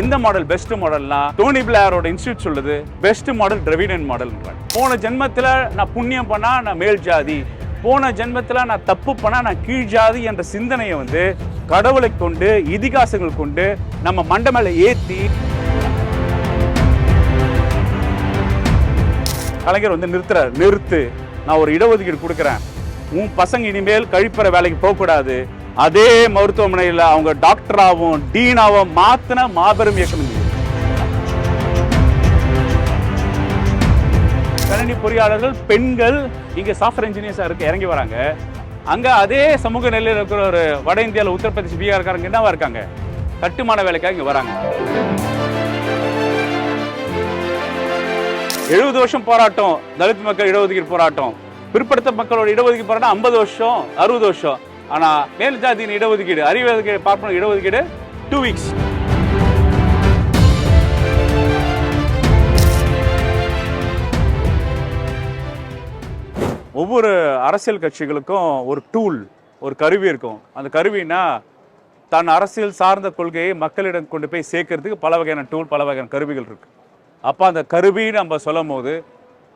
எந்த model best மாடல்னா டோனி பிளேயரோட இன்ஸ்டியூட் சொல்லுது பெஸ்ட் மாடல் டிரவிடன் மாடல் போன ஜென்மத்தில் நான் புண்ணியம் பண்ணா நான் மேல் ஜாதி போன ஜென்மத்தில் நான் தப்பு பண்ணா நான் கீழ் ஜாதி என்ற சிந்தனையை வந்து கடவுளை கொண்டு இதிகாசங்கள் கொண்டு நம்ம மண்டமலை ஏற்றி கலைஞர் வந்து நிறுத்துறாரு. நிறுத்து நான் ஒரு இடஒதுக்கீடு கொடுக்குறேன். உன் பசங்க இனிமேல் கழிப்பற வேலைக்கு போகக்கூடாது. அதே மருத்துவமனையில் அவங்க டாக்டராகவும் டீனாகவும் மாத்தின மாபெரும் இயக்கம் கணினி பொறியாளர்கள் பெண்கள் இங்கே சாஃப்ட்வேர் இன்ஜினியர்ஸாக இருக்க இறங்கி வராங்க. அங்கே அதே சமூக நிலையில் இருக்கிற ஒரு வட இந்தியாவில் உத்தரப்பிரதேஷ் பீகார்காரங்க என்னவா இருக்காங்க. கட்டுமான வேலைக்காக இங்கே வராங்க. எழுபது வருஷம் போராட்டம் தலித் மக்கள் இடஒதுக்கீடு போராட்டம். பிற்படுத்த மக்களோட இடஒதுக்கீடு போராட்டம் ஐம்பது வருஷம் அறுபது வருஷம். ஆனால் மேல் ஜாதியின் இடஒதுக்கீடு அறிவு பார்ப்பன இடஒதுக்கீடு டூ வீக்ஸ் ஒவ்வொரு அரசியல் கட்சிகளுக்கும் ஒரு டூல் ஒரு கருவி இருக்கும். அந்த கருவினா தன் அரசியல் சார்ந்த கொள்கையை மக்களிடம் கொண்டு போய் சேர்க்கறதுக்கு பல வகையான டூல் பல வகையான கருவிகள் இருக்குது அப்போ அந்த கருவின்னு நம்ம சொல்லும் போது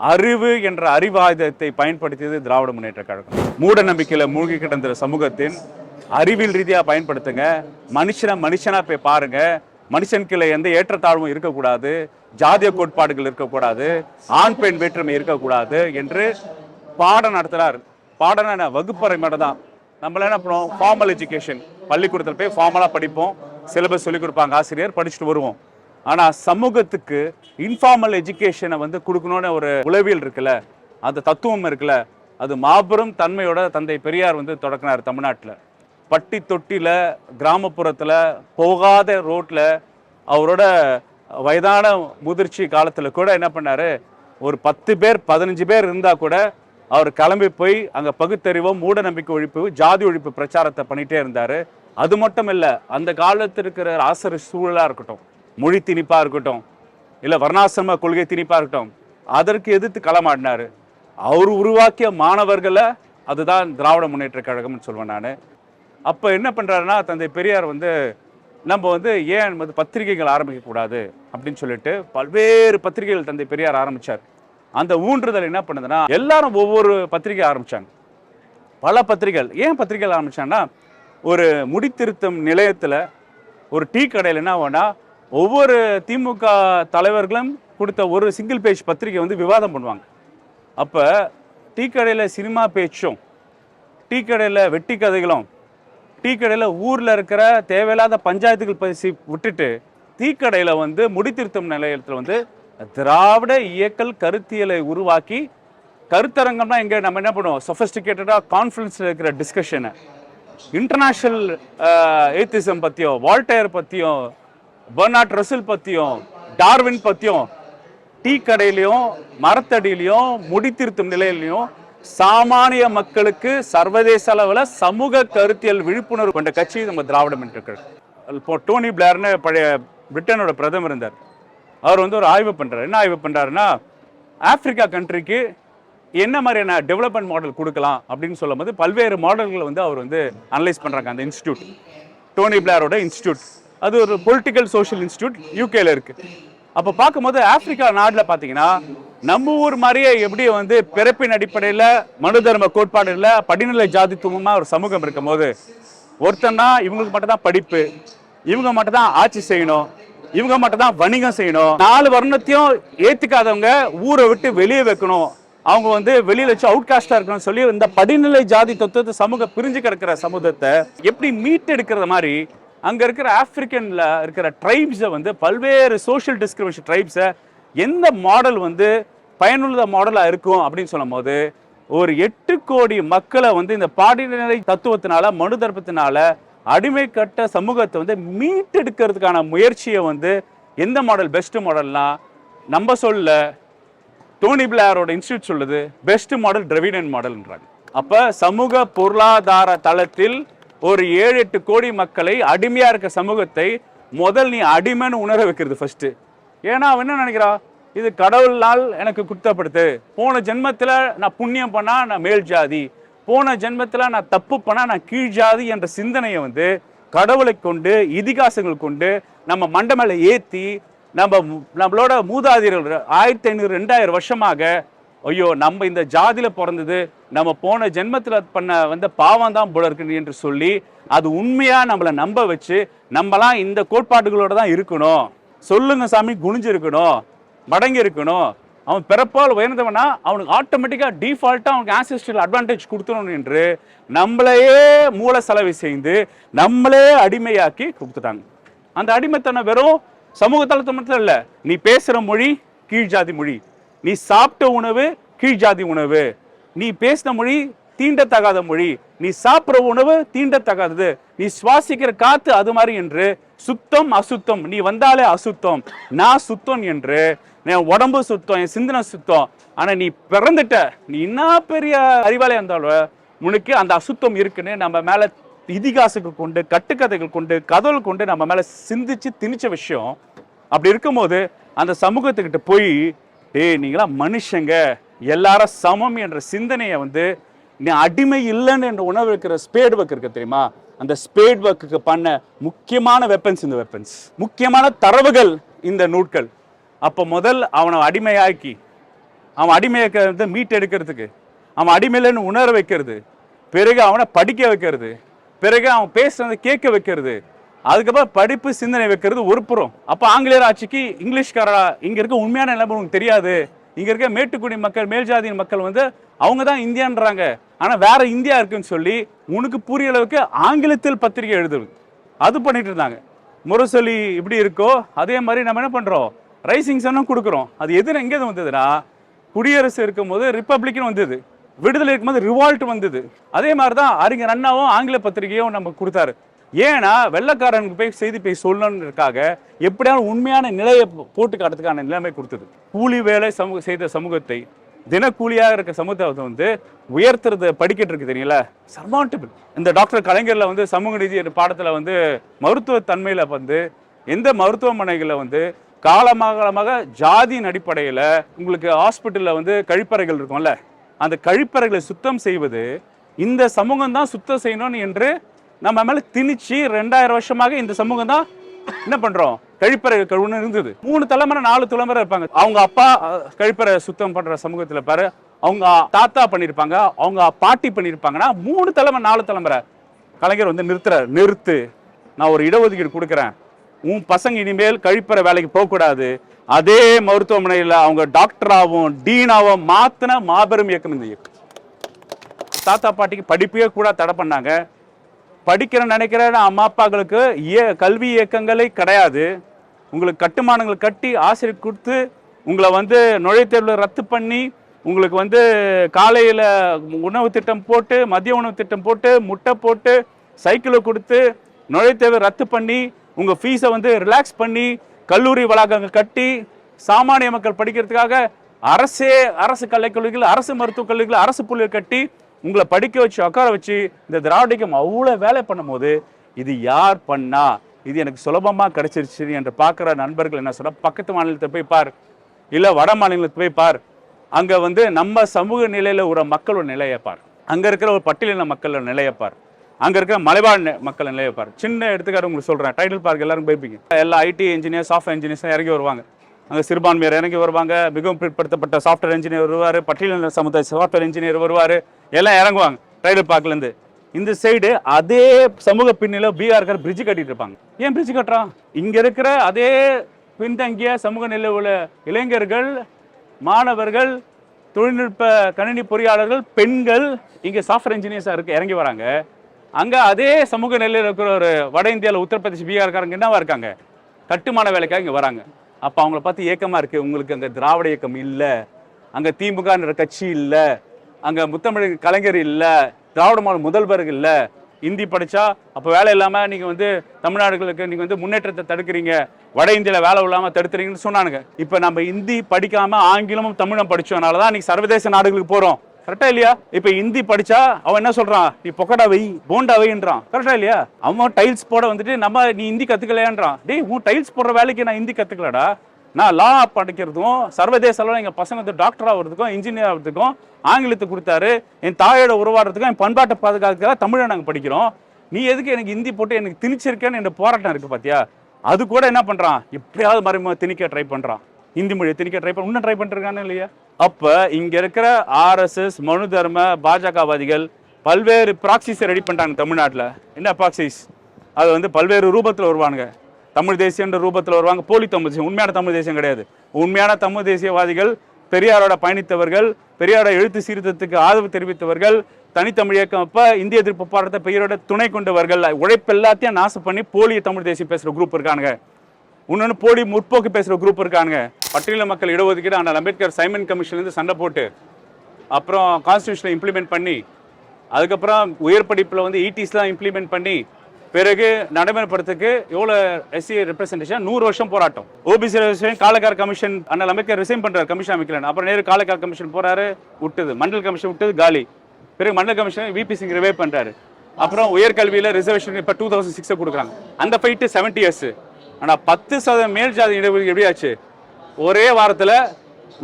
அறிவு என்ற அறிவாயுதத்தை பயன்படுத்தியது திராவிட முன்னேற்ற கழகம். மூட நம்பிக்கையில் மூழ்கி கிடந்த சமூகத்தின் அறிவியல் ரீதியாக பயன்படுத்துங்க. மனுஷனை மனுஷனாக போய் பாருங்க. மனுஷனுக்குள்ள எந்த ஏற்றத்தாழ்வும் இருக்கக்கூடாது. ஜாதிய கோட்பாடுகள் இருக்கக்கூடாது. ஆண் பெண் வேற்றுமை இருக்கக்கூடாது என்று பாடம் நடத்துகிறார் பாடம்னா வகுப்பறை மட்டும் தான் நம்மள என்ன பண்ணுவோம்? ஃபார்மல் எஜுகேஷன் பள்ளிக்கூடத்தில் போய் ஃபார்மலாக படிப்போம். சிலபஸ் சொல்லிக் கொடுப்பாங்க. ஆசிரியர் படிச்சுட்டு வருவோம். ஆனால் சமூகத்துக்கு இன்ஃபார்மல் எஜுகேஷனை வந்து கொடுக்கணும்னு ஒரு உளவியல் இருக்குல்ல அந்த தத்துவம் இருக்குல்ல அது மாபெரும் தன்மையோட தந்தை பெரியார் வந்து தொடக்கினார் தமிழ்நாட்டில். பட்டி தொட்டில கிராமப்புறத்தில் போகாத ரோட்டில் அவரோட வயதான முதிர்ச்சி காலத்தில் கூட என்ன பண்ணாரு ஒரு பத்து பேர் பதினஞ்சு பேர் இருந்தால் கூட அவர் கிளம்பி போய் அங்கே பகுத்தறிவோ மூட நம்பிக்கை ஒழிப்பு ஜாதி ஒழிப்பு பிரச்சாரத்தை பண்ணிகிட்டே இருந்தார். அது மட்டும் இல்லை அந்த காலத்தில் இருக்கிற ஆசிரியர் சூழலாக இருக்கட்டும். மொழி திணிப்பாக இருக்கட்டும் இல்லை வர்ணாசிரம கொள்கை திணிப்பாக இருக்கட்டும் அதற்கு எதிர்த்து களமாடினாரு அவர் உருவாக்கிய மாணவர்களை அதுதான் திராவிட முன்னேற்ற கழகம்னு சொல்வேன் நான். அப்போ என்ன பண்ணுறாருன்னா தந்தை பெரியார் வந்து நம்ம வந்து ஏன் வந்து பத்திரிகைகள் ஆரம்பிக்கக்கூடாது அப்படின்னு சொல்லிட்டு பல்வேறு பத்திரிகைகள் தந்தை பெரியார் ஆரம்பித்தார் அந்த ஊன்றுதல் என்ன பண்ணுதுன்னா எல்லாரும் ஒவ்வொரு பத்திரிகை ஆரம்பிச்சாங்க. பல பத்திரிகைகள் ஏன் பத்திரிகைகள் ஆரம்பிச்சாங்கன்னா ஒரு முடித்திருத்தம் நிலையத்தில் ஒரு டீ கடையில் என்ன ஆகும்னா ஒவ்வொரு திமுக தலைவர்களும் கொடுத்த ஒரு சிங்கிள் பேஜ் பத்திரிகை வந்து விவாதம் பண்ணுவாங்க. அப்போ டீ கடையில் சினிமா பேச்சும் டீ கடையில் வெட்டி கதைகளும் டீ கடையில் ஊரில் இருக்கிற தேவையில்லாத பஞ்சாயத்துகள் பேசி விட்டுட்டு டீ கடையில் வந்து முடித்திருத்தும் நிலையத்தில் வந்து திராவிட இயக்கல் கருத்தியலை உருவாக்கி கருத்தரங்கம்னா இங்கே நம்ம என்ன பண்ணுவோம்? சொஃபஸ்டிகேட்டடாக கான்ஃபரன்ஸில் இருக்கிற டிஸ்கஷனை இன்டர்நேஷ்னல் ஏத்திசம் பற்றியும் வால்டையர் பற்றியும் பெர்னாட் ரசில் பற்றியும் டார்வின் பற்றியும் டீ கடையிலையும் மரத்தடியிலையும் முடித்திருத்தும் நிலையிலையும் சாமானிய மக்களுக்கு சர்வதேச அளவில் சமூக கருத்தியல் விழிப்புணர்வு கொண்ட கட்சி நம்ம திராவிட முன்னேற்ற கழகம். இப்போ டோனி பிளேர்னு பழைய பிரிட்டனோட பிரதமர் இருந்தார். அவர் வந்து ஒரு ஆய்வு பண்ணுறாரு என்ன ஆய்வு பண்ணுறாருன்னா ஆப்பிரிக்கா கண்ட்ரிக்கு என்ன மாதிரியான டெவலப்மெண்ட் மாடல் கொடுக்கலாம் அப்படின்னு சொல்லும்போது பல்வேறு மாடல்களை வந்து அவர் வந்து அனலைஸ் பண்ணுறாங்க அந்த இன்ஸ்டியூட் டோனி பிளேரோட இன்ஸ்டியூட் அது ஒரு பொலிட்டிக்கல் சோஷியல் இன்ஸ்டியூட் யூகேல இருக்கு. அப்போ பார்க்கும்போது ஆப்பிரிக்கா நாட்டில் பார்த்தீங்கன்னா நம்ம ஊர் மாதிரியே எப்படி வந்து பிறப்பின் அடிப்படையில் மனு தர்ம கோட்பாடுகளில் படிநிலை ஜாதித்துவமாக ஒரு சமூகம் இருக்கும்போது ஒருத்தன்னா இவங்களுக்கு மட்டும் தான் படிப்பு இவங்க மட்டும் தான் ஆட்சி செய்யணும் இவங்க மட்டும் தான் வணிகம் செய்யணும் நாலு வர்ணத்தையும் ஏற்றுக்காதவங்க ஊரை விட்டு வெளியே வைக்கணும் அவங்க வந்து வெளியில் வச்சு அவுட் இருக்கணும்னு சொல்லி இந்த படிநிலை ஜாதி தத்துவத்தை சமூகம் பிரிஞ்சு கிடக்கிற சமூகத்தை எப்படி மீட்டெடுக்கிற மாதிரி அங்கே இருக்கிற ஆஃப்ரிக்கனில் இருக்கிற ட்ரைப்ஸை வந்து பல்வேறு சோஷியல் டிஸ்கிரிமினேஷன் ட்ரைப்ஸை எந்த மாடல் வந்து பயனுள்ள மாடலாக இருக்கும் அப்படின்னு சொல்லும்போது ஒரு எட்டு கோடி மக்களை வந்து இந்த பாடிநிலை தத்துவத்தினால மனு தர்ப்பத்தினால அடிமை கட்ட சமூகத்தை வந்து மீட்டெடுக்கிறதுக்கான முயற்சியை வந்து எந்த மாடல் பெஸ்ட் மாடல்னா நம்ம சொல்ல டோனி பிளேயரோட இன்ஸ்டியூட் சொல்லுது பெஸ்ட் மாடல் டிரவிடன் மாடல்ன்றாங்க அப்போ சமூக பொருளாதார தளத்தில் ஒரு ஏழு எட்டு கோடி மக்களை அடிமையாக இருக்க சமூகத்தை முதல் நீ அடிமைன்னு உணர வைக்கிறது ஃபர்ஸ்ட் ஏன்னா அவன் என்ன நினைக்கிறா? இது கடவுளால் எனக்கு குத்தப்படுத்து. போன ஜென்மத்தில் நான் புண்ணியம் பண்ணால் நான் மேல் ஜாதி. போன ஜென்மத்தில் நான் தப்பு பண்ணால் நான் கீழ் ஜாதி என்ற சிந்தனையை வந்து கடவுளை கொண்டு இதிகாசங்கள் கொண்டு நம்ம மண்டமலை ஏற்றி நம்ம நம்மளோட மூதாதிரர்கள் ஆயிரத்தி ஐநூறு ரெண்டாயிரம் வருஷமாக ஐயோ நம்ம இந்த ஜாதியில் பிறந்தது நம்ம போன ஜென்மத்தில் பண்ண வந்த பாவம் தான் போல இருக்கு என்று சொல்லி அது உண்மையாக நம்மளை நம்ப வச்சு நம்மலாம் இந்த கோட்பாடுகளோடு தான் இருக்கணும். சொல்லுங்க சாமி குனிஞ்சு இருக்கணும் மடங்கி இருக்கணும் அவன் பிறப்பால் உயர்ந்தவனா அவனுக்கு ஆட்டோமேட்டிக்காக டிஃபால்ட்டாக அவனுக்கு ஆன்சிஸ்டல் அட்வான்டேஜ் கொடுத்துடணும் என்று நம்மளையே மூல செலவை செய்து நம்மளே அடிமையாக்கி கொடுத்துட்டாங்க. அந்த அடிமைத்தனை வெறும் சமூக தளத்தை மட்டும் இல்லை நீ பேசுகிற மொழி கீழ் ஜாதி மொழி. நீ சாப்பிட்ட உணவு கீழ் ஜாதி உணவு. நீ பேசின மொழி தீண்டத்தகாத மொழி. நீ சாப்பிட்ற உணவு தீண்டத்தகாதது. நீ சுவாசிக்கிற காத்து அது மாதிரி என்று சுத்தம் அசுத்தம். நீ வந்தாலே அசுத்தம். நான் சுத்தம் என்று. என் உடம்பு சுத்தம் என் சிந்தனை சுத்தம். ஆனா நீ பிறந்துட்ட. நீ என்ன பெரிய அறிவாளியா இருந்தாலும் உனக்கு அந்த அசுத்தம் இருக்குன்னு நம்ம மேல இதிகாசுக்கு கொண்டு கட்டுக்கதைகள் கொண்டு கதவுகள் கொண்டு நம்ம மேல சிந்திச்சு திணிச்ச விஷயம். அப்படி இருக்கும்போது அந்த சமூகத்துக்கிட்ட போய் டேய் நீங்களாம் மனுஷங்க. எல்லாரும் சமம் என்ற சிந்தனையை வந்து நீ அடிமை இல்லைன்னு என்ற உணவு இருக்கிற ஸ்பேட் ஒர்க் இருக்கு தெரியுமா? அந்த ஸ்பேட் ஒர்க்குக்கு பண்ண முக்கியமான வெப்பன்ஸ் இந்த வெப்பன்ஸ் முக்கியமான தரவுகள் இந்த நூட்கள். அப்போ முதல் அவனை அடிமையாக்கி அவன் அடிமையாக வந்து மீட் எடுக்கிறதுக்கு அவன் அடிமையிலன்னு உணர வைக்கிறது பிறகு அவனை படிக்க வைக்கிறது பிறகு அவன் பேசுறதை கேட்க வைக்கிறது அதுக்கப்புறம் படிப்பு சிந்தனை வைக்கிறது ஒரு புறம் அப்போ ஆங்கிலேயர் ஆட்சிக்கு இங்கிலீஷ்காரா இங்க இருக்க உண்மையான நிலைமை உனக்கு தெரியாது. இங்க இருக்க மேட்டுக்குடி மக்கள் மேல்ஜாதியின் மக்கள் வந்து அவங்க தான் இந்தியான்றாங்க. ஆனா வேற இந்தியா இருக்குன்னு சொல்லி உனக்கு புரிய அளவுக்கு ஆங்கிலத்தில் பத்திரிகை எழுதுது அது பண்ணிட்டு இருந்தாங்க. முரசொலி இப்படி இருக்கோ அதே மாதிரி நம்ம என்ன பண்றோம்? ரைசிங் சன்னும் கொடுக்குறோம். அது எதிர எங்கே வந்ததுன்னா குடியரசு இருக்கும்போது ரிப்பப்ளிக்னு வந்தது. விடுதலை இருக்கும்போது ரிவால்ட் வந்தது. அதே மாதிரி தான் அறிஞர் அண்ணாவும் ஆங்கில பத்திரிகையும் நம்ம கொடுத்தாரு. ஏன்னா வெள்ளக்காரனுக்கு போய் செய்தி போய் சொல்லணுன்றதுக்காக எப்படியாவது உண்மையான நிலையை போட்டு காட்டுறதுக்கான நிலைமை கொடுத்தது. கூலி வேலை சமூக செய்த சமூகத்தை தினக்கூலியாக இருக்க சமூகத்தை வந்து உயர்த்துறது படிக்கிட்டு இருக்கு தெரியல சர்மாண்டபிள். இந்த டாக்டர் கலைஞரில் வந்து சமூக நீதி பாடத்தில் வந்து மருத்துவ தன்மையில் வந்து எந்த மருத்துவமனைகளில் வந்து காலமாக ஜாதியின் அடிப்படையில் உங்களுக்கு ஹாஸ்பிட்டலில் வந்து கழிப்பறைகள் இருக்கும்ல? அந்த கழிப்பறைகளை சுத்தம் செய்வது இந்த சமூகம் தான் சுத்தம் செய்யணும்னு என்று நம்ம மேல திணிச்சு ரெண்டாயிரம் வருஷமாக இந்த சமூகம் தான் என்ன பண்றோம்? கழிப்பறை கழுவுன்னு இருந்தது. மூணு தலைமுறை நாலு தலைமுறை இருப்பாங்க. அவங்க அப்பா கழிப்பறை சுத்தம் பண்ற சமூகத்துல பாரு அவங்க தாத்தா பண்ணியிருப்பாங்க அவங்க பாட்டி பண்ணியிருப்பாங்கன்னா மூணு தலைமுறை நாலு தலைமுறை. கலைஞர் வந்து நிறுத்துறாரு. நிறுத்து. நான் ஒரு இடஒதுக்கீடு கொடுக்குறேன். உன் பசங்க இனிமேல் கழிப்பறை வேலைக்கு போகக்கூடாது. அதே மருத்துவமனையில் அவங்க டாக்டராகவும் டீனாகவும் மாத்தின மாபெரும் இயக்கம் இந்த இயக்கம். தாத்தா பாட்டிக்கு படிப்பே கூட தடை பண்ணாங்க. படிக்கிற நினைக்கிற அம்மா அப்பாக்களுக்கு இய கல்வி இயக்கங்களே கிடையாது. உங்களுக்கு கட்டுமானங்கள் கட்டி ஆசிரியர் கொடுத்து உங்களை வந்து நுழைத்தேர்வில் ரத்து பண்ணி உங்களுக்கு வந்து காலையில் உணவு திட்டம் போட்டு மதிய உணவு திட்டம் போட்டு முட்டை போட்டு சைக்கிளை கொடுத்து நுழைத்தேர்வை ரத்து பண்ணி உங்கள் ஃபீஸை வந்து ரிலாக்ஸ் பண்ணி கல்லூரி வளாகங்கள் கட்டி சாமானிய மக்கள் படிக்கிறதுக்காக அரசே அரசு கலைக்கல்லூரிகள் அரசு மருத்துவக் கல்லூரிகள் அரசு புள்ளிகள் கட்டி உங்களை படிக்க வச்சு உட்கார வச்சு இந்த திராவிடக்கம் அவ்வளோ வேலை பண்ணும்போது இது யார் பண்ணா? இது எனக்கு சுலபமாக கிடைச்சிருச்சு என்று பார்க்குற நண்பர்கள் என்ன சொன்னால் பக்கத்து மாநிலத்தை போய் பார். இல்லை வட மாநிலத்தை போய் பார். அங்கே வந்து நம்ம சமூக நிலையில் ஒரு மக்களோட நிலையை பார். அங்கே இருக்கிற ஒரு பட்டியலின மக்களோட நிலையை பார். அங்கே இருக்கிற மலைவாழ் மக்கள் நிலையை பார். சின்ன எடுத்துக்காட்டு உங்களுக்கு சொல்கிறேன் டைட்டில் பார்க் எல்லாரும் போய்ப்பீங்க எல்லா ஐடி இன்ஜினியர் சாஃப்ட்வேர் இன்ஜினியர்ஸும் இறங்கி வருவாங்க. அங்கே சிறுபான்மையர் இறங்கி வருவாங்க. மிகவும் பிற்படுத்தப்பட்ட சாஃப்ட்வேர் இன்ஜினியர் வருவார். பட்டியலினர் சமுதாய சாஃப்ட்வேர் இன்ஜினியர் வருவார். எல்லாம் இறங்குவாங்க. டைட்டில் பார்க்லேருந்து இந்த சைடு அதே சமூக பின்னில பீகார்கார் பிரிட்ஜ் கட்டிட்டு இருப்பாங்க. ஏன் பிரிட்ஜ் கட்டுறான்? இங்கே இருக்கிற அதே பின்தங்கிய சமூக நிலை உள்ள இளைஞர்கள் மாணவர்கள் தொழில்நுட்ப கணினி பொறியாளர்கள் பெண்கள் இங்கே சாஃப்ட்வேர் இன்ஜினியர்ஸாக இருக்க இறங்கி வராங்க. அங்கே அதே சமூக நிலையில் இருக்கிற ஒரு வட இந்தியாவில் உத்தரப்பிரதேஷ் பீகார்காரங்க என்னவா இருக்காங்க? கட்டுமான வேலைக்காக இங்கே வராங்க. அப்போ அவங்கள பார்த்து ஏக்கமாக இருக்குது உங்களுக்கு அங்கே திராவிட இயக்கம் இல்லை. அங்கே திமுகன்ற கட்சி இல்லை. அங்கே முத்தமிழ் கலைஞர் இல்லை. திராவிட மாநில முதல்வர்கள் இல்லை. இந்தி படித்தா அப்போ வேலை இல்லாமல் நீங்கள் வந்து தமிழ்நாடுகளுக்கு நீங்கள் வந்து முன்னேற்றத்தை தடுக்கிறீங்க. வட இந்தியாவில் வேலை இல்லாமல் தடுத்துறீங்கன்னு சொன்னானுங்க. இப்போ நம்ம இந்தி படிக்காமல் ஆங்கிலமும் தமிழும் படித்தோம்னால தான் இன்றைக்கி சர்வதேச நாடுகளுக்கு போகிறோம் கரெக்டா இல்லையா? இப்ப ஹிந்தி படிச்சா அவன் என்ன சொல்றான்? நீ பொக்கடா வை போண்டா வைன்றான். கரெக்டா இல்லையா? அவன் டைல்ஸ் போட வந்துட்டு நம்ம நீ ஹிந்தி கத்துக்கலையான்றான். டேய் உன் டைல்ஸ் போடுற வேலைக்கு நான் ஹிந்தி கத்துக்கலடா. நான் லா படிக்கிறதுக்கும் சர்வதேச அளவில் எங்கள் பசங்க வந்து டாக்டர் ஆகிறதுக்கும் இன்ஜினியர் ஆகிறதுக்கும் ஆங்கிலத்தை கொடுத்தாரு. என் தாயோட உருவாடுறதுக்கும் என் பண்பாட்டை பாதுகாக்கிறதுக்காக தமிழை நாங்கள் படிக்கிறோம். நீ எதுக்கு எனக்கு ஹிந்தி போட்டு எனக்கு திணிச்சிருக்கேன்னு என் போராட்டம் இருக்குது பார்த்தியா அது கூட என்ன பண்ணுறான் எப்படியாவது மறைமுக திணிக்க ட்ரை பண்ணுறான் ஹிந்தி மொழியை திணிக்க ட்ரை பண்ண இன்னும் ட்ரை பண்ணிருக்கானே இல்லையா? அப்போ இங்கே இருக்கிற ஆர்எஸ்எஸ் மனு தர்ம பாஜகவாதிகள் பல்வேறு ப்ராக்சிஸை ரெடி பண்ணிட்டாங்க தமிழ்நாட்டில். என்ன ப்ராக்சிஸ் அது வந்து பல்வேறு ரூபத்தில் வருவானுங்க. தமிழ் தேசியன்ற ரூபத்தில் வருவாங்க. போலி தமிழ் தேசியம். உண்மையான தமிழ் தேசியம் கிடையாது. உண்மையான தமிழ் தேசியவாதிகள் பெரியாரோட பயணித்தவர்கள் பெரியாரோட எழுத்து சீர்திருத்தத்துக்கு ஆதரவு தெரிவித்தவர்கள் தனித்தமிழ் இயக்கம். அப்போ இந்திய எதிர்ப்பு போராட்டத்தை பெயரோட துணை கொண்டவர்கள். உழைப்பு எல்லாத்தையும் நாசம் பண்ணி போலிய தமிழ் தேசியம் பேசுகிற குரூப் இருக்கானுங்க. இன்னொன்று போடி முற்போக்கு பேசுகிற குரூப் இருக்கானுங்க. பட்டியல மக்கள் இடஒதுக்கீடு ஆனால் அம்பேத்கர் சைமன் கமிஷன்லேருந்து சண்டை போட்டு அப்புறம் கான்ஸ்டியூஷனை இம்ப்ளிமெண்ட் பண்ணி அதுக்கப்புறம் உயர் படிப்பில் வந்து e ஈடிஸ்லாம் இம்ப்ளிமெண்ட் பண்ணி பிறகு நடைமுறைப்படுத்துக்கு எவ்வளோ எஸ்சி ரெப்ரஸன்டேஷன் நூறு வருஷம் போராட்டம். ஓபிசி ரிசர்வேஷன் காலக்கார் கமிஷன் அண்ணல் அம்பேத்கர் ரிசைன் பண்ணுறாரு கமிஷன் அமைக்கலன்னு. அப்புறம் நேரு காலக்கார் கமிஷன் போறாரு விட்டுது. மண்டல் கமிஷன் விட்டது காலி. பிறகு மண்டல் கமிஷன் விபி சிங் ரிவே பண்ணுறாரு அப்புறம் உயர்கல்வியில் ரிசர்வேஷன் இப்போ டூ தௌசண்ட் சிக்ஸை கொடுக்குறாங்க. அந்த ஃபைட்டு செவன்ட்டி இயர்ஸ் ஆனால் பத்து சதவீதம் மேல் ஜாதி இடஒதுக்கீடு எப்படி ஆச்சு ஒரே வாரத்தில்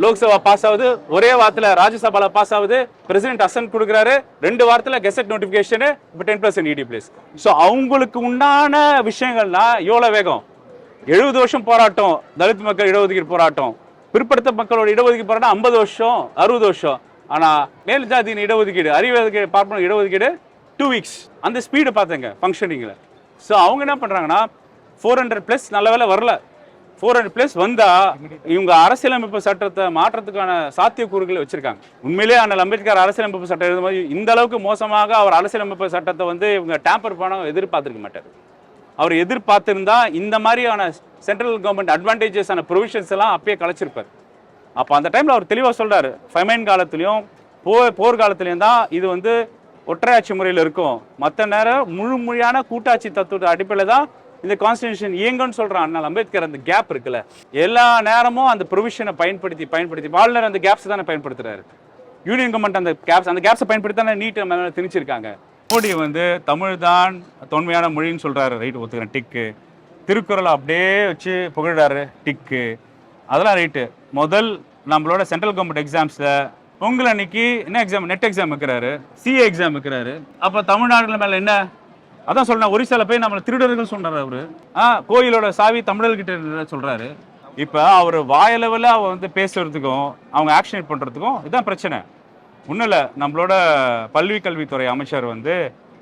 லோக்சபா பாஸ் ஆகுது ஒரே வாரத்தில் ராஜ்யசபாவில் பாஸ் ஆகுது பிரசிடென்ட் அசன் கொடுக்குறாரு ரெண்டு வாரத்தில் கெசட் நோட்டிஃபிகேஷனு இப்போ டென் பர்சன்ட் இடி பிளேஸ் ஸோ அவங்களுக்கு உண்டான விஷயங்கள்னா எவ்வளோ வேகம்? எழுபது வருஷம் போராட்டம் தலித் மக்கள் இடஒதுக்கீடு போராட்டம். பிற்படுத்த மக்களோட இடஒதுக்கீடு போராட்டம் ஐம்பது வருஷம் அறுபது வருஷம். ஆனால் மேல் ஜாதியின் இடஒதுக்கீடு அறிவு பார்ப்பன இடஒதுக்கீடு டூ வீக்ஸ் அந்த ஸ்பீடு பார்த்தேங்க ஃபங்க்ஷனிங்கில் ஸோ அவங்க என்ன பண்ணுறாங்கன்னா ஃபோர் ஹண்ட்ரட் ப்ளஸ் நல்ல வேலை வரல. ஃபோர் ஹண்ட்ரட் ப்ளஸ் வந்தால் இவங்க அரசியலமைப்பு சட்டத்தை மாற்றத்துக்கான சாத்தியக்கூறுகளை வச்சுருக்காங்க. உண்மையிலேயே அண்ணல் அம்பேத்கர் அரசியலமைப்பு சட்டம் எழுதும்போது இந்த அளவுக்கு மோசமாக அவர் அரசியலமைப்பு சட்டத்தை வந்து இவங்க டேம்பர் பண்ண எதிர்பார்த்துருக்க மாட்டார். அவர் எதிர்பார்த்துருந்தா இந்த மாதிரியான சென்ட்ரல் கவர்மெண்ட் அட்வான்டேஜஸ் ஆன ப்ரொவிஷன்ஸ் எல்லாம் அப்பயே கலைச்சிருப்பார். அப்போ அந்த டைமில் அவர் தெளிவாக சொல்கிறார் ஃபைமைன் காலத்துலேயும் போ போர் காலத்துலேயும் தான் இது வந்து ஒற்றையாட்சி முறையில் இருக்கும். மற்ற நேரம் முழு மொழியான கூட்டாட்சி தத்துவ அடிப்படையில் தான் இந்த கான்ஸ்டியூஷன் இயங்கும்னு சொல்றான். அண்ணல் அம்பேத்கர் அந்த கேப் இருக்குல்ல. எல்லா நேரமும் அந்த ப்ரொவிஷனை பயன்படுத்தி பயன்படுத்தி ஆளுநர் அந்த கேப்ஸ் தானே பயன்படுத்துறாரு. யூனியன் கவர்மெண்ட் அந்த கேப்ஸ் அந்த கேப்ஸை பயன்படுத்தி தானே நீட்டை மேலே திணிச்சிருக்காங்க? மோடி வந்து தமிழ் தான் தொன்மையான மொழின்னு சொல்கிறாரு ரைட் ஒத்துக்கிறேன். டிக்கு திருக்குறளை அப்படியே வச்சு புகழாரு டிக்கு அதெல்லாம் ரைட்டு முதல் நம்மளோட சென்ட்ரல் கவர்மெண்ட் எக்ஸாம்ஸில் பொங்கல் அன்னைக்கு என்ன எக்ஸாம் நெட் எக்ஸாம் வைக்கிறாரு. சிஏ எக்ஸாம் வைக்கிறாரு. அப்போ தமிழ்நாடுல மேலே என்ன? அதான் சொல்றேன் ஒரிசால போய் நம்மளை திருடர்கள் சொல்றாரு அவரு. ஆ கோயிலோட சாவி தமிழர்கிட்ட சொல்றாரு. இப்போ அவர் வாயளவில் அவர் வந்து பேசுறதுக்கும் அவங்க ஆக்ஷன் பண்றதுக்கும் இதுதான் பிரச்சனை. ஒன்றும் இல்லை நம்மளோட பல்வி கல்வித்துறை அமைச்சர் வந்து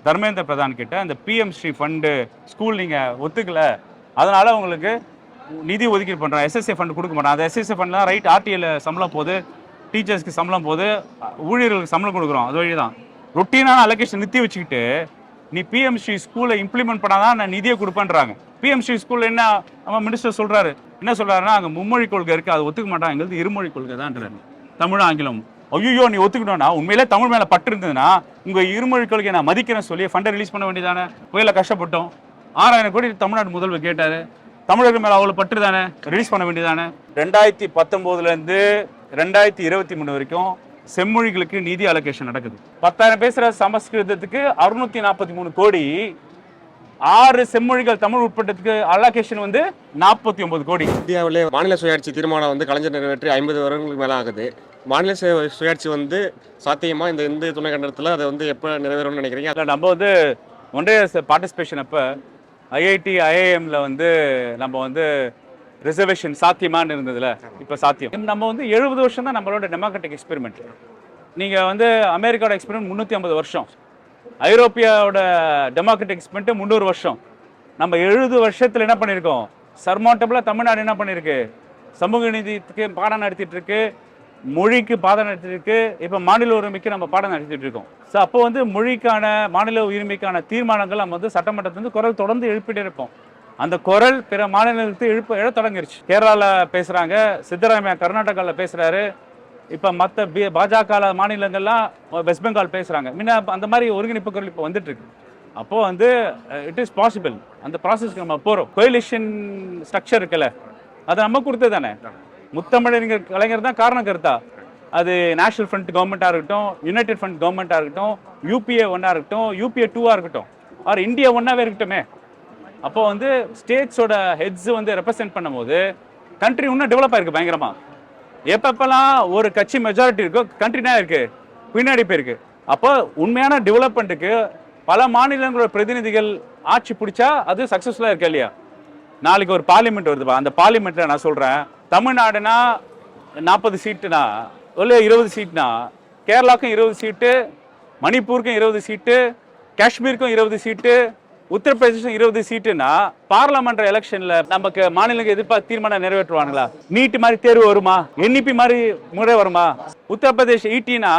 தர்மேந்திர பிரதான் கிட்ட இந்த பிஎம் ஸ்ரீ ஃபண்டு ஸ்கூல் நீங்கள் ஒத்துக்கல. அதனால உங்களுக்கு நிதி ஒதுக்கீடு பண்ணுறேன் எஸ்எஸ்ஏ ஃபண்டு கொடுக்க மாட்டேன் அந்த எஸ்எஸ்ஏ ஃபண்ட்லாம் ரைட் ஆர்டிஎல் சம்பளம் போது டீச்சர்ஸ்க்கு சம்பளம் போது ஊழியர்களுக்கு சம்பளம் கொடுக்குறோம். அது வழி தான் ரொட்டீனான அலோகேஷன் நிறுத்தி வச்சுக்கிட்டு நீ பிஎம்சி ஸ்கூலை இம்ப்ளிமெண்ட் பண்ணாதான் நான் நிதியை கொடுப்பேன்றாங்க. பிஎம்சி ஸ்கூல் என்ன நம்ம மினிஸ்டர் சொல்கிறாரு என்ன சொல்கிறாருன்னா அங்கே மும்மொழி கொள்கை இருக்குது அதை ஒத்துக்க மாட்டாங்கிறது எங்களுக்கு இருமொழி கொள்கை தான்றாரு தமிழ் ஆங்கிலம். ஐயோ நீ ஒத்துக்கணும்னா உண்மையிலே தமிழ் மேலே பற்று இருந்ததுன்னா உங்கள் இருமொழி கொள்கையை நான் மதிக்கிறேன்னு சொல்லி ஃபண்டை ரிலீஸ் பண்ண வேண்டியதானே புயலில் கஷ்டப்பட்டோம். ஆறாயிரம் கோடி தமிழ்நாடு முதல்வர் கேட்டார். தமிழர்கள் மேலே அவ்வளோ பற்று தானே? ரிலீஸ் பண்ண வேண்டியதானே ரெண்டாயிரத்தி பத்தொம்போதுலேருந்து ரெண்டாயிரத்தி இருபத்தி மூணு வரைக்கும் செம்மொழிகளுக்கு நிதி அலோகேஷன் நடக்குது. பத்தாயிரம் பேசுற சமஸ்கிருதத்துக்கு அறுநூத்தி நாற்பத்தி மூணு கோடி ஆறு செம்மொழிகள் தமிழ் உட்பட்டத்துக்கு அலோகேஷன் வந்து நாற்பத்தி ஒன்பது கோடி. இந்தியாவிலே மாநில சுயாட்சி தீர்மானம் வந்து கலைஞர் நிறைவேற்றி ஐம்பது வருடங்களுக்கு மேலே ஆகுது. மாநில சுயாட்சி வந்து சாத்தியமா இந்த இந்து துணை கண்டத்தில் அதை வந்து எப்போ நிறைவேறும்னு நினைக்கிறீங்க? அதில் நம்ம வந்து ஒன்றைய பார்ட்டிசிபேஷன் அப்போ ஐஐடி ஐஐஎம்ல வந்து நம்ம வந்து ரிசர்வேஷன் சாத்தியமான்னு இருந்ததுல இப்போ சாத்தியம். நம்ம வந்து எழுபது வருஷம் தான் நம்மளோட டெமோக்ராட்டிக் எக்ஸ்பெரிமெண்ட் நீங்கள் வந்து அமெரிக்காவோட எக்ஸ்பெரிமெண்ட் முந்நூற்றி ஐம்பது வருஷம். ஐரோப்பியாவோட டெமோக்ராட்டிக் எக்ஸ்பெரிமெண்ட் முந்நூறு வருஷம். நம்ம எழுபது வருஷத்தில் என்ன பண்ணியிருக்கோம் சர்மாட்டபிளாக தமிழ்நாடு என்ன பண்ணியிருக்கு சமூக நீதிக்கு பாடம் நடத்திட்டு இருக்கு மொழிக்கு பாடம் நடத்திட்டு இருக்கு இப்போ மாநில உரிமைக்கு நம்ம பாடம் நடத்திட்டு இருக்கோம் ஸோ அப்போ வந்து மொழிக்கான மாநில உரிமைக்கான தீர்மானங்கள் நம்ம வந்து சட்டமன்றத்துலேருந்து குரல் தொடர்ந்து எழுப்பிட்டு இருப்போம். அந்த குரல் பிற மாநிலங்களுக்கு இழுப்ப எழ தொடங்கிருச்சு. கேரளாவில் பேசுகிறாங்க சித்தராமையா கர்நாடகாவில் பேசுகிறாரு இப்போ மற்ற பி பாஜக மாநிலங்கள்லாம் வெஸ்ட் பெங்கால் பேசுகிறாங்க முன்ன அந்த மாதிரி ஒருங்கிணைப்பு குரல் இப்போ வந்துட்டுருக்கு. அப்போது வந்து இட் இஸ் பாசிபிள் அந்த ப்ராசஸ்க்கு நம்ம போகிறோம் கோயிலிஷன் ஸ்ட்ரக்சர் இருக்குல்ல அது நம்ம கொடுத்தது தானே? முத்தமிழறிஞர் கலைஞர் தான் காரணம் கருத்தா? அது நேஷனல் ஃப்ரண்ட் கவர்மெண்ட்டாக இருக்கட்டும் யுனைடெட் ஃப்ரண்ட் கவர்மெண்ட்டாக இருக்கட்டும் யூபிஏ ஒன்றா இருக்கட்டும் யூபிஏ டூவாக இருக்கட்டும் ஆர் இந்தியா ஒன்றாவே இருக்கட்டுமே? அப்போ வந்து ஸ்டேட்ஸோட ஹெட்ஸ் வந்து ரெப்ரசென்ட் பண்ணும்போது கண்ட்ரி இன்னும் டெவலப் ஆயிருக்கு பயங்கரமா. எப்பப்பெல்லாம் ஒரு கட்சி மெஜாரிட்டி இருக்கோ கண்ட்ரினா இருக்கு. பின்னாடி போயிருக்கு. அப்போ உண்மையான டெவலப்மெண்ட்டுக்கு பல மாநிலங்களோட பிரதிநிதிகள் ஆட்சி பிடிச்சா அது சக்ஸஸ்ஃபுல்லாக இருக்கு இல்லையா? நாளைக்கு ஒரு பார்லிமெண்ட் வருதுப்பா. அந்த பார்லிமெண்ட்டில் நான் சொல்கிறேன் தமிழ்நாடுனா நாற்பது சீட்டுனா இல்லை இருபது சீட்னா கேரளாவுக்கும் இருபது சீட்டு மணிப்பூருக்கும் இருபது சீட்டு காஷ்மீருக்கும் இருபது சீட்டு உத்தரப்பிரதேசம் இருபது சீட்டுனா பார்லமெண்ட் எலெக்ஷன்ல நமக்கு மாநிலங்கள் எதிர்பார்த்து தீர்மானம் நிறைவேற்றுவாங்களா? நீட்டு மாதிரி தேர்வு வருமா? என்இபி மாதிரி முறை வருமா? உத்தரப்பிரதேஷ் e ஈட்டினா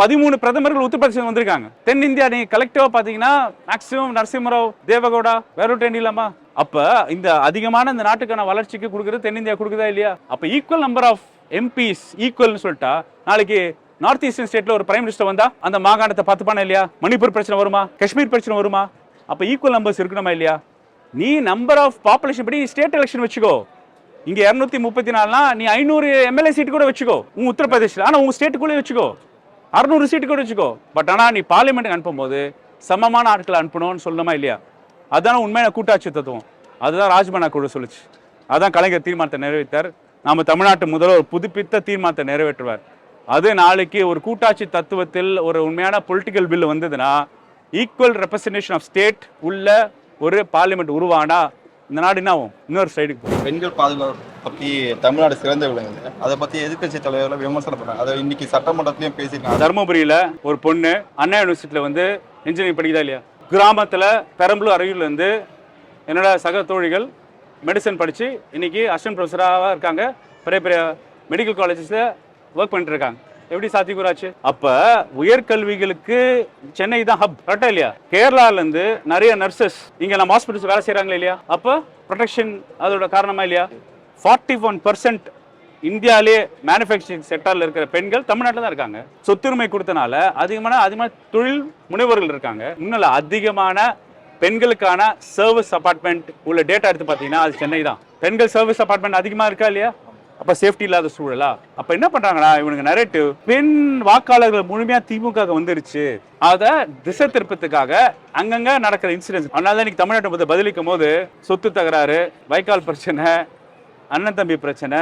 பதிமூணு பிரதமர்கள் உத்தரப்பிரதேசம் வந்திருக்காங்க. தென்னிந்தியா நீங்க கலெக்டிவா பாத்தீங்கன்னா மேக்சிமம் நரசிம்மராவ் தேவகவுடா வேற இல்லாமா அப்ப இந்த அதிகமான இந்த நாட்டுக்கான வளர்ச்சிக்கு கொடுக்குறது தென்னிந்தியா கொடுக்குதா இல்லையா? அப்ப ஈக்குவல் நம்பர் ஆஃப் எம்பிஸ் ஈக்குவல்னு சொல்லிட்டா நாளைக்கு நார்த் ஈஸ்டர்ன் ஸ்டேட்ல ஒரு பிரைம் மினிஸ்டர் வந்தா அந்த மாகாணத்தை பார்த்துப்பானா இல்லையா? மணிப்பூர் பிரச்சனை வருமா? காஷ்மீர் பிரச்சனை வருமா? அப்போ ஈக்குவல் நம்பர்ஸ் இருக்கணுமா இல்லையா? நீ நம்பர் ஆஃப் பாப்புலேஷன் படி ஸ்டேட் எலெக்ஷன் வச்சுக்கோ. இங்கே இரநூத்தி முப்பத்தி நாலுனா நீ ஐநூறு எம்எல்ஏ சீட்டு கூட வச்சுக்கோ. உங்கள் உத்தரப்பிரதேசில் ஆனால் உங்கள் ஸ்டேட்டுக்குள்ளே வச்சுக்கோ. அறுநூறு சீட்டு கூட வச்சுக்கோ. பட் ஆனால் நீ பார்லிமெண்ட்டுக்கு அனுப்பும்போது சமமான ஆட்களை அனுப்பணும்னு சொல்லணுமா இல்லையா? அதான உண்மையான கூட்டாட்சி தத்துவம். அதுதான் ராஜ்மனா குழு சொல்லுச்சு. அதான் கலைஞர் தீர்மானத்தை நிறைவேற்றார். நம்ம தமிழ்நாட்டு முதல்வர் புதுப்பித்த தீர்மானத்தை நிறைவேற்றுவார். அது நாளைக்கு ஒரு கூட்டாட்சி தத்துவத்தில் ஒரு உண்மையான பொலிட்டிக்கல் பில் வந்ததுன்னா ஈக்குவல் ரெப்ரசன்டேஷன் ஆஃப் ஸ்டேட் உள்ள ஒரு பார்லிமெண்ட் உருவானா? இந்த நாடு என்ன ஆகும்? இன்னொரு சைடுக்கு போகும் பெண்கள் பாதுகாப்பு பத்தி தமிழ்நாடு சிறந்து விளங்குது அதை பத்தி எதிர்க்கட்சி தலைவர்கள் விமர்சனம் பண்ணாங்க. அதை இன்னைக்கு சட்டமன்றத்திலயும் பேசியிருக்காங்க. தருமபுரியில ஒரு பொண்ணு அண்ணா யூனிவர்சிட்டியில வந்து இன்ஜினியரிங் படிக்குதா இல்லையா? கிராமத்துல பெரம்பலூர் அருகில் வந்து என்னோட சக தோழிகள் மெடிசன் படிச்சு இன்னைக்கு அசிஸ்டன்ட் ப்ரொஃபஸராக இருக்காங்க. பெரிய பெரிய மெடிக்கல் காலேஜஸ்ல ஒர்க் பண்ணிட்டு இருக்காங்க. எப்படி சாத்தியக்கூறாச்சு? அப்ப உயர்கல்விகளுக்கு சென்னை தான் ஹப் கரெக்டா இல்லையா? கேரளால இருந்து நிறைய நர்சஸ் இங்க நம்ம ஹாஸ்பிட்டல்ஸ் வேலை செய்றாங்களா இல்லையா? அப்ப ப்ரொடெக்ஷன் அதோட காரணமா இல்லையா? ஃபார்ட்டி ஒன் பர்சன்ட் இந்தியாவிலே மேனுஃபேக்சரிங் செக்டரில் இருக்கிற பெண்கள் தமிழ்நாட்டில் தான் இருக்காங்க. சொத்துரிமை கொடுத்தனால அதிகமான அதிகமான தொழில் முனைவர்கள் இருக்காங்க. இன்னும் அதிகமான பெண்களுக்கான சர்வீஸ் அபார்ட்மெண்ட் உள்ள டேட்டா எடுத்து பார்த்தீங்கன்னா அது சென்னை தான். பெண்கள் சர்வீஸ் அபார்ட்மெண்ட் அதிகமாக இருக்கா இல்லையா? அப்ப சேஃப்டி இல்லாத சூழலா? அப்ப என்ன பண்றாங்கன்னா இவனுக்கு நரேட்டிவ் பெண் வாக்காளர்கள் முழுமையா திமுக வந்துருச்சு. அத திசை திருப்பத்துக்காக அங்கங்க நடக்கிற இன்சிடென்ட்ஸ் அதனால தான் இன்னைக்கு தமிழ்நாட்டை பத்தி பதிலிக்கும் போது சொத்து தகராறு வைக்கால் பிரச்சனை அண்ணன் தம்பி பிரச்சனை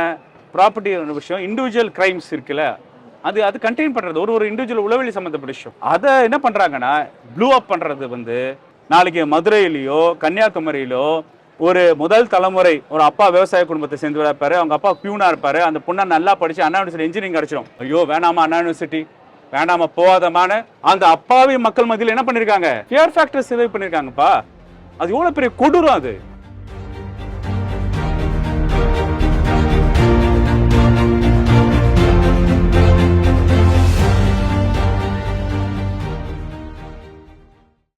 ப்ராப்பர்ட்டி விஷயம் இண்டிவிஜுவல் கிரைம்ஸ் இருக்குல்ல? அது அது கண்டெயின் பண்றது. ஒரு ஒரு இண்டிவிஜுவல் உளவெளி சம்மந்தப்பட்ட விஷயம். அதை என்ன பண்றாங்கன்னா ப்ளூ அப் பண்றது வந்து நாளைக்கு மதுரையிலயோ கன்னியாகுமரியிலோ ஒரு முதல் தலைமுறை ஒரு அப்பா விவசாய குடும்பத்தை சேர்ந்து இருப்பார் அவங்க அப்பா பியூனா இருப்பார் அந்த பொண்ணை நல்லா படிச்சு அண்ணா யூனிவர்சிட்டி இன்ஜினியரிங் கிடச்சிடும் ஐயோ வேணாமா அண்ணா யூனிவர்சிட்டி? வேணாமா போகாதமான அந்த அப்பாவி மக்கள் மத்தியில் என்ன பண்ணியிருக்காங்க ஃபியர் ஃபேக்டர் சேவை பண்ணியிருக்காங்கப்பா அது எவ்வளோ பெரிய கொடூரம் அது.